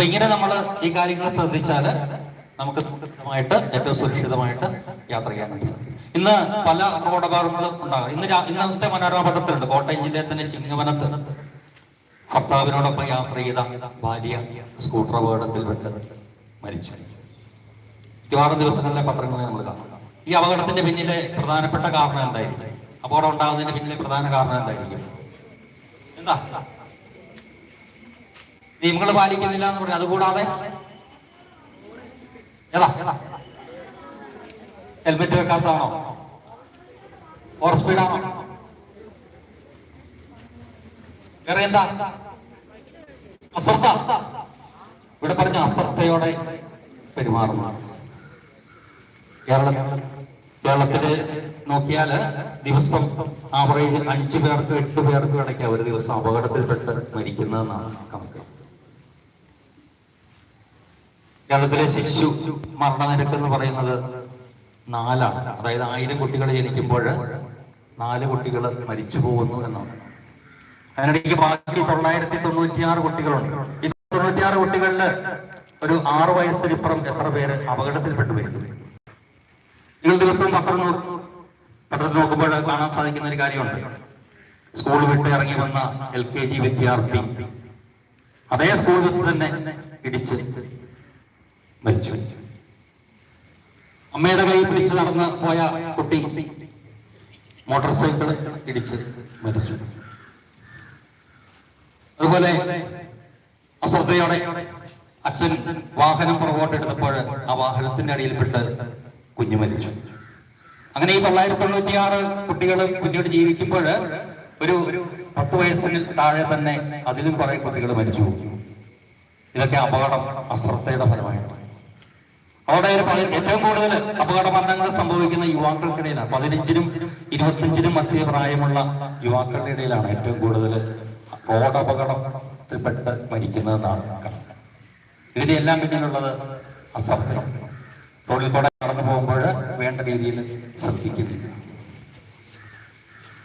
അപ്പൊ ഇങ്ങനെ നമ്മൾ ഈ കാര്യങ്ങൾ ശ്രദ്ധിച്ചാൽ നമുക്ക് സുരക്ഷിതമായിട്ട് ഏറ്റവും സുരക്ഷിതമായിട്ട് യാത്ര ചെയ്യാൻ സാധിക്കും ഇന്ന് പല അപകടങ്ങളും ഉണ്ടാകും. ഇന്ന് ഇന്നത്തെ മനോരമ പത്രത്തിലുണ്ട്. കോട്ടയം ജില്ലയിൽ തന്നെ ചിങ്ങവനത്ത് ഭർത്താവിനോടൊപ്പം യാത്ര ചെയ്ത ഭാര്യ സ്കൂട്ടർ അപകടത്തിൽ അപകടത്തിൽപ്പെട്ട് മരിച്ചു. മിക്കവാറും ദിവസങ്ങളിലെ പത്രങ്ങളെ നമ്മൾ കാണാം. ഈ അപകടത്തിന്റെ പിന്നിലെ പ്രധാനപ്പെട്ട കാരണം എന്തായിരിക്കും? അപകടം ഉണ്ടാകുന്നതിന്റെ പിന്നിലെ പ്രധാന കാരണം എന്തായിരിക്കും? എന്താ? നിയമങ്ങൾ പാലിക്കുന്നില്ല എന്ന് പറഞ്ഞു. അതുകൂടാതെ ഏതാ? ഹെൽമെറ്റ് വെക്കാത്തതാണോ? ഓവർ സ്പീഡാണോ വേറെ എന്താ? അശ്രദ്ധ. ഇവിടെ പറഞ്ഞ അശ്രദ്ധയോടെ പെരുമാറുന്നു. കേരള കേരളത്തിൽ നോക്കിയാൽ ദിവസം ആവറേജ് അഞ്ചു പേർക്ക് എട്ട് പേർക്ക് ഇടയ്ക്ക് ഒരു ദിവസം അപകടത്തിൽപ്പെട്ട് മരിക്കുന്നതെന്നാണ് കണക്ക്. കേരളത്തിലെ ശിശു മരണനിരക്ക് എന്ന് പറയുന്നത് നാലാണ്. അതായത് ആയിരം കുട്ടികൾ ജനിക്കുമ്പോൾ നാല് കുട്ടികൾ മരിച്ചു പോകുന്നു എന്നാണ്. അതിനിടയ്ക്ക് ബാക്കി തൊള്ളായിരത്തി തൊണ്ണൂറ്റിയാറ് കുട്ടികളുണ്ട്. ഈ തൊണ്ണൂറ്റിയാറ് കുട്ടികളിൽ ഒരു ആറു വയസ്സിനിപ്പുറം എത്ര പേര് അപകടത്തിൽപ്പെട്ടു വരുന്നു നിങ്ങൾ ദിവസവും പത്രം പത്രത്തിൽ നോക്കുമ്പോൾ കാണാൻ സാധിക്കുന്ന ഒരു കാര്യമുണ്ട്. സ്കൂൾ വിട്ട് ഇറങ്ങി വന്ന എൽ കെ ജി വിദ്യാർത്ഥി അതേ സ്കൂൾ ബസ് തന്നെ ഇടിച്ച് മരിച്ചു. അമ്മയുടെ കൈ പിടിച്ച് നടന്ന് പോയ കുട്ടി മോട്ടോർ സൈക്കിൾ ഇടിച്ച് മരിച്ചു. അതുപോലെ അശ്രദ്ധയോടെ അച്ഛൻ വാഹനം പുറകോട്ടെടുത്തപ്പോൾ ആ വാഹനത്തിന്റെ അടിയിൽപ്പെട്ട് കുഞ്ഞു മരിച്ചു. അങ്ങനെ ഈ തൊള്ളായിരത്തി തൊണ്ണൂറ്റിയാറ് കുട്ടികൾ കുഞ്ഞോട് ജീവിക്കുമ്പോൾ ഒരു പത്ത് വയസ്സിന് താഴെ തന്നെ അതിലും കുറെ കുട്ടികൾ മരിച്ചു. ഇതൊക്കെ അപകടം അശ്രദ്ധയുടെ ഫലമായിട്ടാണ്. അവിടെ ഏറ്റവും കൂടുതൽ അപകട മരണങ്ങൾ സംഭവിക്കുന്ന യുവാക്കൾക്കിടയിലാണ്. പതിനഞ്ചിനും ഇരുപത്തിയഞ്ചിനും മധ്യ പ്രായമുള്ള യുവാക്കളുടെ ഇടയിലാണ് ഏറ്റവും കൂടുതൽ റോഡ് അപകടത്തിൽപ്പെട്ട് മരിക്കുന്നതെന്നാണ് കണക്ക്. ഇതിനെല്ലാം പിന്നിലുള്ളത് അസഭ്യം. റോഡിൽ കൂടെ കടന്നു പോകുമ്പോൾ വേണ്ട രീതിയിൽ ശ്രദ്ധിക്കുന്നില്ല.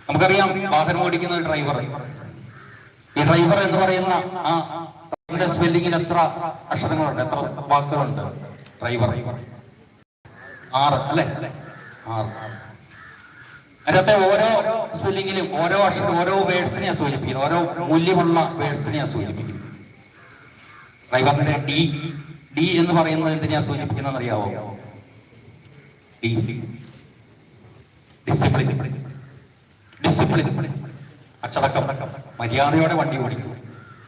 നമുക്കറിയാം വാഹനം ഓടിക്കുന്ന ഒരു ഡ്രൈവർ. ഈ ഡ്രൈവർ എന്ന് പറയുന്ന ആ സ്പെല്ലിങ്ങിൽ എത്ര അക്ഷരങ്ങളുണ്ട് എത്ര വാക്കുകളുണ്ട്. ഡ്രൈവർ. ആറ് അല്ലെ? ആറ്. അതിനകത്തെ ഓരോ സ്പെല്ലിങ്ങിലും ഓരോ അക്ഷരം ഓരോ വേർഡ്സിനെയാ സൂചിപ്പിക്കുന്നത്. ഓരോ മൂല്യമുള്ള വേർഡ്സിനെയാ സൂചിപ്പിക്കുന്നത്. ഡ്രൈവറിന്റെ ഡി ഡി എന്ന് പറയുന്നത് എന്തിനാ സൂചിപ്പിക്കുന്നത് അറിയാവോ? ഡി ഡിസിപ്ലിൻ ഡിസിപ്ലിൻ അച്ചടക്കം. മര്യാദയോടെ വണ്ടി ഓടിക്കുക.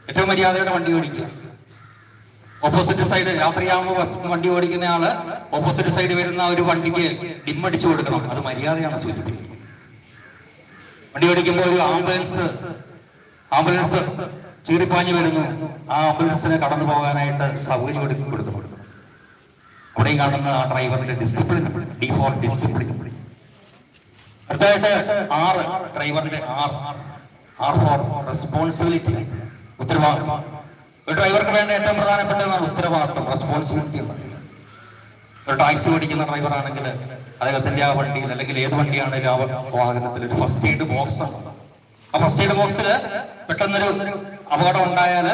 ഏറ്റവും മര്യാദയോടെ വണ്ടി ഓടിക്കുക. ഓപ്പോസിറ്റ് സൈഡ് രാത്രിയാകുമ്പോൾ വണ്ടി ഓടിക്കുന്ന ആൾ ഓപ്പോസിറ്റ് സൈഡ് വരുന്ന ഒരു വണ്ടിക്ക് ഡിമ്മടിച്ചു കൊടുക്കണം. അത് മര്യാദയാണ് സൂചിപ്പിക്കുന്നത്. വണ്ടി ഓടിക്കുമ്പോൾ ഒരു ആംബുലൻസ് ആംബുലൻസ് ചീറിപ്പാഞ്ഞു വരുന്നു. ആ ആംബുലൻസിന് കടന്നു പോകാനായിട്ട് സൗകര്യം ഒരുക്കി കൊടുക്കണം അവിടെയും കാണുന്ന ആ ഡ്രൈവറിന്റെ ഡിസിപ്ലിൻ ഡി ഡിസിപ്ലിൻ അടുത്തതായിട്ട് ആറ് ഡ്രൈവറിന്റെ ആർ ആർ ഫോർ റെസ്പോൺസിബിലിറ്റി ഉത്തരവാദിത്വം. ഡ്രൈവർക്ക് വേണ്ട ഏറ്റവും പ്രധാനപ്പെട്ടതാണ് ഉത്തരവാദിത്വം റെസ്പോൺസിബിലിറ്റി ഒരു ടാക്സി ഓടിക്കുന്ന ഡ്രൈവർ ആണെങ്കിൽ അദ്ദേഹത്തിന്റെ ആ വണ്ടിയിൽ അല്ലെങ്കിൽ ഏത് വണ്ടിയാണെങ്കിലും ആ വാഹനത്തിൽ ഒരു ഫസ്റ്റ് എയ്ഡ് ബോക്സ് ഉണ്ട് ആ ഫസ്റ്റ് എയ്ഡ് ബോക്സിൽ പെട്ടെന്നൊരു അപകടം ഉണ്ടായാൽ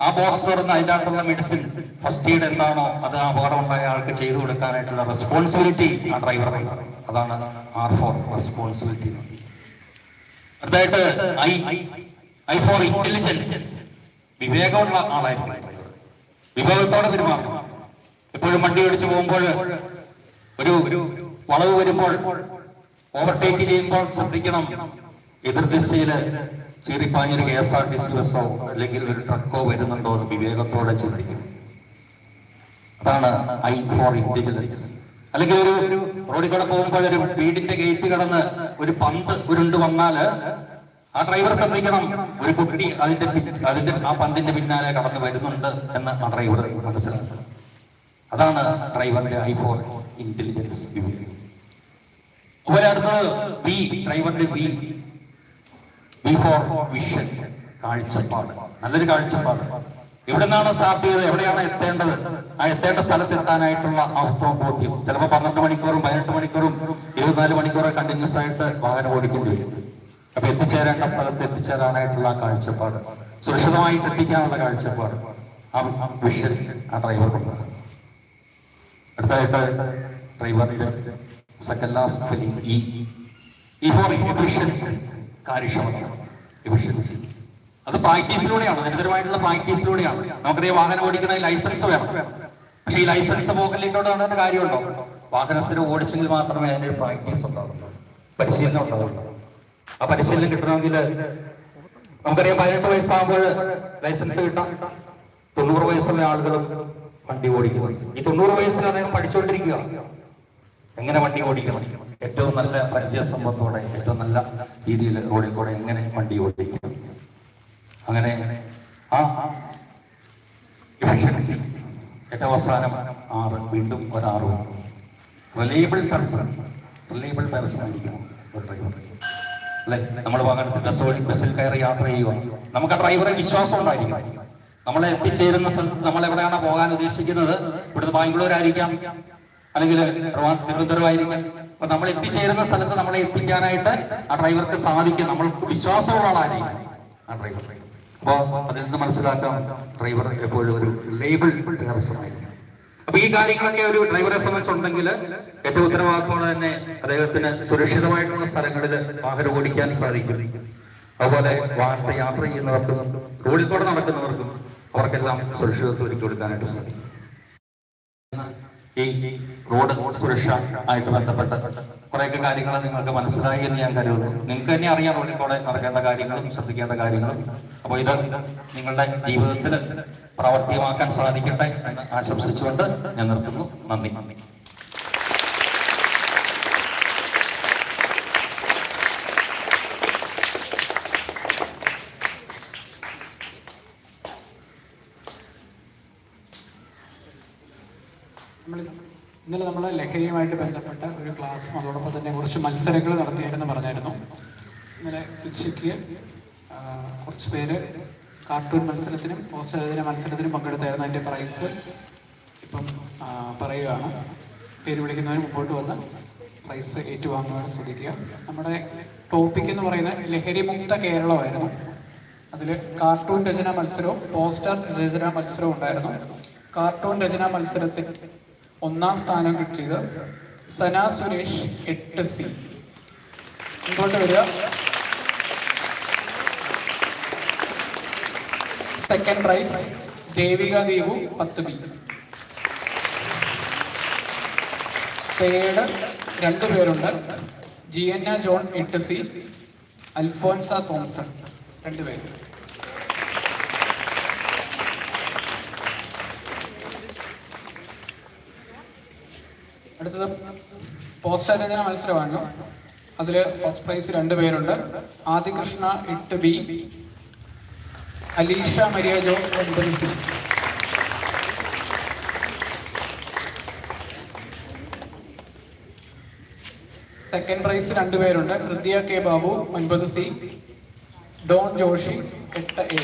ആ ബോക്സ് തുറന്ന് അതിന്റെ അകത്തുള്ള മെഡിസിൻ ഫസ്റ്റ് എയ്ഡ് എന്താണോ അത് ആ അപകടം ഉണ്ടായ ആൾക്ക് ചെയ്തു കൊടുക്കാനായിട്ടുള്ള റെസ്പോൺസിബിലിറ്റി ആ ഡ്രൈവറിനുണ്ട് അതാണ് ആർ ഫോർ റെസ്പോൺസിബിലിറ്റി അടുത്തായിട്ട് ഐ ഐ ഫോർ ഇന്റലിജൻസ് വിവേകമുള്ള ആളായിരുന്നു വിവേകത്തോടെ പെരുമാറണം എപ്പോഴും വണ്ടി ഓടിച്ചു പോകുമ്പോൾ ഒരു വളവ് വരുമ്പോൾ ഓവർടേക്ക് ചെയ്യുമ്പോൾ ശ്രദ്ധിക്കണം. എതിർദിശയിൽ ചീറിപ്പാഞ്ഞൊരു K S R T C ബസ്സോ അല്ലെങ്കിൽ ഒരു ട്രക്കോ വരുന്നുണ്ടോ എന്ന് വിവേകത്തോടെ ചിന്തിക്കും. അതാണ് ഐ ഫോർ ഇന്റലിജൻസ് അല്ലെങ്കിൽ ഒരു റോഡിൽ കൂടെ പോകുമ്പോൾ ഒരു വീടിന്റെ ഗേറ്റ് കടന്ന് ഒരു പന്ത് ഉരുണ്ട് വന്നാൽ ആ ഡ്രൈവർ ശ്രദ്ധിക്കണം. ഒരു കുട്ടി അതിന്റെ അതിന്റെ ആ പന്തിന്റെ പിന്നാലെ കടന്നു വരുന്നുണ്ട് എന്ന് ആ ഡ്രൈവർ മനസ്സിലാക്കണം. അതാണ് ഡ്രൈവറിന്റെ ഐ ഫോർ ഇന്റലിജൻസ് ഡ്രൈവറിന്റെ വി ഫോർ വിഷൻ കാഴ്ചപ്പാട്. നല്ലൊരു കാഴ്ചപ്പാട്. എവിടെ നിന്നാണ് സ്റ്റാർട്ട് ചെയ്തത് എവിടെയാണ് എത്തേണ്ടത്? ആ എത്തേണ്ട സ്ഥലത്ത് എത്താനായിട്ടുള്ള അവസ്ഥ ബോധ്യം. ചിലപ്പോൾ പന്ത്രണ്ട് മണിക്കൂറും പതിനെട്ട് മണിക്കൂറും ഇരുപത്തിനാല് മണിക്കൂറും കണ്ടിന്യൂസ് ആയിട്ട് വാഹനം ഓടിക്കേണ്ടി അപ്പൊ എത്തിച്ചേരേണ്ട സ്ഥലത്ത് എത്തിച്ചേരാനായിട്ടുള്ള കാഴ്ചപ്പാട് സുരക്ഷിതമായിട്ട് എത്തിക്കാനുള്ള കാഴ്ചപ്പാട് ആ വിഷൻ ആ ഡ്രൈവർക്കുണ്ട് അടുത്തായിട്ട് ഡ്രൈവറിന്റെ second last film for efficiency കാര്യക്ഷമത എഫിഷ്യൻസി അത് പ്രാക്ടീസിലൂടെയാണ് നിരന്തരമായിട്ടുള്ള പ്രാക്ടീസിലൂടെയാണ് നമുക്കറിയാം വാഹനം ഓടിക്കുന്ന ലൈസൻസ് വേണം. പക്ഷേ ഈ ലൈസൻസ് പോക്കലിലോട്ട് നടന്ന കാര്യമുണ്ടോ? വാഹനസ്ഥിരം ഓടിച്ചെങ്കിൽ മാത്രമേ അതിനൊരു പ്രാക്ടീസ് ഉണ്ടാവുള്ളൂ പരിശീലനം ഉണ്ടാവുള്ളൂ. ആ പരിശീലനം കിട്ടണമെങ്കിൽ നമുക്കറിയാം പതിനെട്ട് വയസ്സാകുമ്പോൾ ലൈസൻസ് കിട്ടാം. തൊണ്ണൂറ് വയസ്സുള്ള ആളുകളും വണ്ടി ഓടിക്കുന്നു ഈ തൊണ്ണൂറ് വയസ്സിൽ അദ്ദേഹം പഠിച്ചുകൊണ്ടിരിക്കുക. എങ്ങനെ വണ്ടി ഓടിക്കണം? ഏറ്റവും നല്ല പരിചയസമ്പത്തോടെ ഏറ്റവും നല്ല രീതിയിൽ റോഡിൽ കൂടെ എങ്ങനെ വണ്ടി ഓടിക്കണം? അങ്ങനെ ആ എഫിഷ്യൻസി ഏറ്റവും അവസാനം ആറ് വീണ്ടും ഒരാറ്. റിലയബിൾ പേഴ്സൺ റിലയബിൾ പേഴ്സൺ ആയിരിക്കണം ഒരു ഡ്രൈവർ അല്ലെ? നമ്മൾ വാഹനത്തിൽ ബസ് ബസ്സിൽ കയറി യാത്ര ചെയ്യുക. നമുക്ക് ആ ഡ്രൈവറെ വിശ്വാസം ഉണ്ടായിരിക്കണം. നമ്മളെ എത്തിച്ചേരുന്ന സ്ഥലത്ത് നമ്മൾ എവിടെയാണോ പോകാൻ ഉദ്ദേശിക്കുന്നത്? ഇവിടുന്ന് ബാംഗ്ലൂർ ആയിരിക്കാം അല്ലെങ്കിൽ തിരുവനന്തപുരമായിരിക്കാം. അപ്പൊ നമ്മൾ എത്തിച്ചേരുന്ന സ്ഥലത്ത് നമ്മളെ എത്തിക്കാനായിട്ട് ആ ഡ്രൈവർക്ക് സാധിക്കും. നമ്മൾക്ക് വിശ്വാസമുള്ള ആളായിരിക്കും ആ ഡ്രൈവർ അപ്പോ അതിൽ നിന്ന് മനസ്സിലാക്കാം ഡ്രൈവർ എപ്പോഴും ഒരു ലേബിൾ പേഴ്സണായിരിക്കും അപ്പൊ ഈ കാര്യങ്ങളൊക്കെ ഒരു ഡ്രൈവറെ സംബന്ധിച്ചുണ്ടെങ്കിൽ ഏറ്റവും ഉത്തരവാദിത്തോടെ തന്നെ അദ്ദേഹത്തിന് സുരക്ഷിതമായിട്ടുള്ള സ്ഥലങ്ങളിൽ വാഹനം ഓടിക്കാൻ സാധിക്കും. അതുപോലെ വാഹനത്തെ യാത്ര ചെയ്യുന്നവർക്കും റോഡിൽ കൂടെ നടക്കുന്നവർക്കും അവർക്കെല്ലാം സുരക്ഷിതത്വം ഒരുക്കി കൊടുക്കാനായിട്ട് സാധിക്കും. ഈ റോഡ് സുരക്ഷ ആയിട്ട് ബന്ധപ്പെട്ട കുറേയൊക്കെ കാര്യങ്ങൾ നിങ്ങൾക്ക് മനസ്സിലായി എന്ന് ഞാൻ കരുതുന്നു. നിങ്ങൾക്ക് തന്നെ അറിയാം റോഡിൽ കൂടെ നടക്കേണ്ട കാര്യങ്ങളും ശ്രദ്ധിക്കേണ്ട കാര്യങ്ങളും. അപ്പൊ ഇത് നിങ്ങളുടെ ജീവിതത്തിൽ പ്രാവർത്തികമാക്കാൻ സാധിക്കട്ടെ എന്ന് ആശംസിച്ചുകൊണ്ട് ഞാൻ നിർത്തുന്നു. നന്ദി. ഇന്നലെ നമ്മൾ ലഹരിയുമായിട്ട് ബന്ധപ്പെട്ട ഒരു ക്ലാസ്സും അതോടൊപ്പം തന്നെ കുറച്ച് മത്സരങ്ങൾ നടത്തിയായിരുന്നു പറഞ്ഞായിരുന്നു. ഇന്നലെ ഉച്ചയ്ക്ക് കുറച്ച് പേര് കാർട്ടൂൺ മത്സരത്തിനും പോസ്റ്റർ എഴുതിന മത്സരത്തിനും പങ്കെടുത്തായിരുന്നു എന്റെ പ്രൈസ് ഇപ്പം പറയുകയാണ്. പേര് വിളിക്കുന്നവർ മുമ്പോട്ട് വന്ന് പ്രൈസ് ഏറ്റുവാങ്ങുവാൻ ശ്രദ്ധിക്കുക. നമ്മുടെ ടോപ്പിക് എന്ന് പറയുന്നത് ലഹരി മുക്ത കേരളമായിരുന്നു. അതിൽ കാർട്ടൂൺ രചനാ മത്സരവും പോസ്റ്റർ രചനാ മത്സരവും ഉണ്ടായിരുന്നു. കാർട്ടൂൺ രചനാ മത്സരത്തിൽ ഒന്നാം സ്ഥാനം കിട്ടിയത് സന സുരേഷ് എട്ട് സി ഇങ്ങോട്ട് വരിക. സെക്കൻഡ് പ്രൈസ് ദേവിക ദേവു പത്ത് ബി തേർഡ് രണ്ടു പേരുണ്ട്. ജിയന്ന ജോൺ എട്ട് സി അൽഫോൻസ തോമസൺ രണ്ടുപേർ അടുത്തത് പോസ്റ്റ് രചന മത്സരമാണ്. അതിൽ ഫസ്റ്റ് പ്രൈസ് രണ്ടുപേരുണ്ട് ആദികൃഷ്ണ എട്ട് ബി അലീഷ മരിയ ജോസ് ഒൻപത് സെക്കൻഡ് പ്രൈസ് രണ്ടുപേരുണ്ട് ഹൃദയ കെ ബാബു ഒൻപത് സി. ഡോൺ ജോഷി എട്ട് A.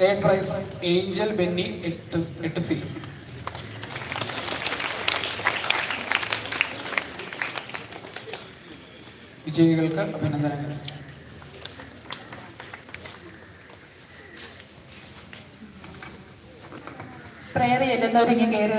Third prize Angel Benny എട്ട് എട്ട് സി. വിജയികൾക്ക് അഭിനന്ദനങ്ങൾ. പ്രയർ ചെല്ലുന്നവരിങ്ങനെ കയറി